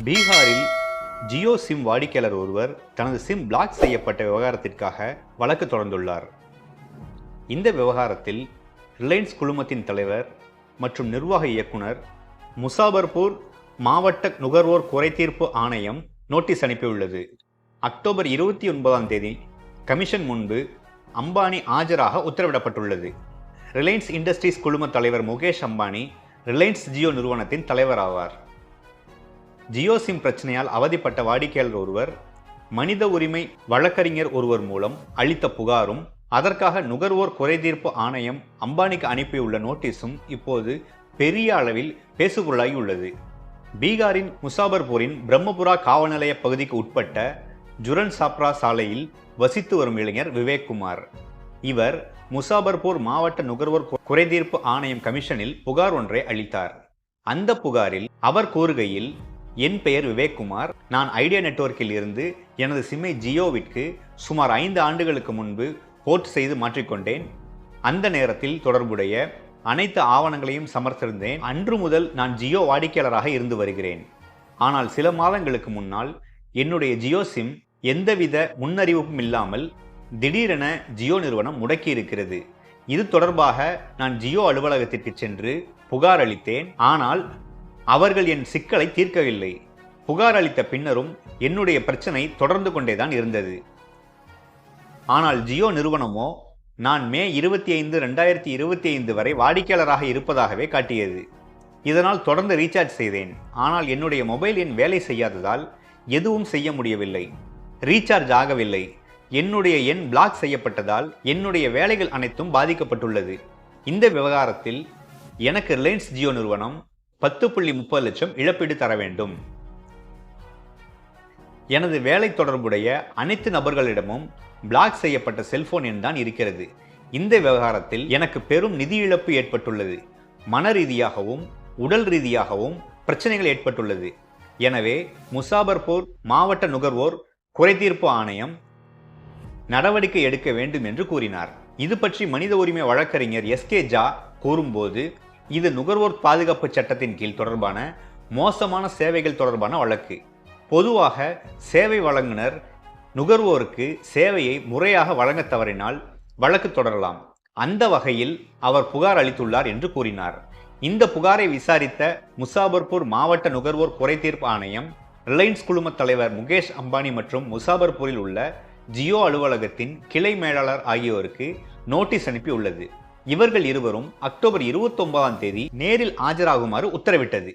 பீகாரில் ஜியோ சிம் வாடிக்கையாளர் ஒருவர் தனது சிம் பிளாக் செய்யப்பட்ட விவகாரத்திற்காக வழக்கு தொடர்ந்துள்ளார். இந்த விவகாரத்தில் ரிலையன்ஸ் குழுமத்தின் தலைவர் மற்றும் நிர்வாக இயக்குனர் முசாபர்பூர் மாவட்ட நுகர்வோர் குறைதீர்ப்பு ஆணையம் நோட்டீஸ் அனுப்பியுள்ளது. அக்டோபர் இருபத்தி ஒன்பதாம் தேதி கமிஷன் முன்பு அம்பானி ஆஜராக உத்தரவிடப்பட்டுள்ளது. ரிலையன்ஸ் இண்டஸ்ட்ரீஸ் குழும தலைவர் முகேஷ் அம்பானி ரிலையன்ஸ் ஜியோ நிறுவனத்தின் தலைவர் ஆவார். ஜியோ சிம் பிரச்சனையால் அவதிப்பட்ட வாடிக்கையாளர் ஒருவர் மனித உரிமை வழக்கறிஞர் ஒருவர் மூலம் அளித்த புகாரும் அதற்காக நுகர்வோர் குறைதீர்ப்பு ஆணையம் அம்பானிக்கு அனுப்பியுள்ள நோட்டீஸும் இப்போது பெரிய அளவில் பேசுபொருளாகி உள்ளது. பீகாரின் முசாபர்பூரின் பிரம்மபுரா காவல் நிலைய பகுதிக்கு உட்பட்ட ஜுரன் சாப்ரா சாலையில் வசித்து வரும் இளைஞர் விவேக்குமார். இவர் முசாபர்பூர் மாவட்ட நுகர்வோர் குறைதீர்ப்பு ஆணையம் கமிஷனில் புகார் ஒன்றை அளித்தார். அந்த புகாரில் அவர் கூறுகையில் என் பெயர் விவேக்குமார். நான் ஐடியா நெட்வொர்க்கில் இருந்து எனது சிம்மை ஜியோவிற்கு சுமார் ஐந்து ஆண்டுகளுக்கு முன்பு போர்ட் செய்து மாற்றிக்கொண்டேன். அந்த நேரத்தில் தொடர்புடைய அனைத்து ஆவணங்களையும் சமர்த்திருந்தேன். அன்று முதல் நான் ஜியோ வாடிக்கையாளராக இருந்து வருகிறேன். ஆனால் சில மாதங்களுக்கு முன்னால் என்னுடைய ஜியோ சிம் எந்தவித முன்னறிவிப்பும் இல்லாமல் திடீரென ஜியோ நிறுவனம் முடக்கி இருக்கிறது இது தொடர்பாக நான் ஜியோ அலுவலகத்திற்கு சென்று புகார் அளித்தேன். ஆனால் அவர்கள் என் சிக்கலை தீர்க்கவில்லை. புகார் அளித்த பின்னரும் என்னுடைய பிரச்சனை தொடர்ந்து கொண்டேதான் இருந்தது. ஆனால் ஜியோ நிறுவனமோ நான் மே இருபத்தி ஐந்து ரெண்டாயிரத்தி இருபத்தி ஐந்து வரை வாடிக்கையாளராக இருப்பதாகவே காட்டியது. இதனால் தொடர்ந்து ரீசார்ஜ் செய்தேன். ஆனால் என்னுடைய மொபைல் எண் வேலை செய்யாததால் எதுவும் செய்ய முடியவில்லை. ரீசார்ஜ் ஆகவில்லை. என்னுடைய எண் பிளாக் செய்யப்பட்டதால் என்னுடைய வேலைகள் அனைத்தும் பாதிக்கப்பட்டுள்ளது. இந்த விவகாரத்தில் எனக்கு ரிலையன்ஸ் ஜியோ நிறுவனம் பத்து புள்ளி முப்பது லட்சம் இழப்பீடு தர வேண்டும். எனது வேலை தொடர்புடைய அனைத்து நபர்களிடமும் பிளாக் செய்யப்பட்ட செல்போன் எண் தான் இருக்கிறது. இந்த விவகாரத்தில் எனக்கு பெரும் நிதி இழப்பு ஏற்பட்டுள்ளது. மன ரீதியாகவும் உடல் ரீதியாகவும் பிரச்சனைகள் ஏற்பட்டுள்ளது. எனவே முசாபர்பூர் மாவட்ட நுகர்வோர் குறைதீர்ப்பு ஆணையம் நடவடிக்கை எடுக்க வேண்டும் என்று கூறினார். இது பற்றி மனித உரிமை வழக்கறிஞர் எஸ்கே ஜா கூறும்போது இது நுகர்வோர் பாதுகாப்பு சட்டத்தின் கீழ் தொடர்பான மோசமான சேவைகள் தொடர்பான வழக்கு. பொதுவாக சேவை வழங்குனர் நுகர்வோருக்கு சேவையை முறையாக வழங்க தவறினால் வழக்கு தொடரலாம். அந்த வகையில் அவர் புகார் அளித்துள்ளார் என்று கூறினார். இந்த புகாரை விசாரித்த முசாபர்பூர் மாவட்ட நுகர்வோர் குறைதீர்ப்பு ஆணையம் ரிலையன்ஸ் குழுமத் தலைவர் முகேஷ் அம்பானி மற்றும் முசாபர்பூரில் உள்ள ஜியோ அலுவலகத்தின் கிளை மேலாளர் ஆகியோருக்கு நோட்டீஸ் அனுப்பி உள்ளது இவர்கள் இருவரும் அக்டோபர் 29ஆம் தேதி நேரில் ஆஜராகுமாறு உத்தரவிட்டது.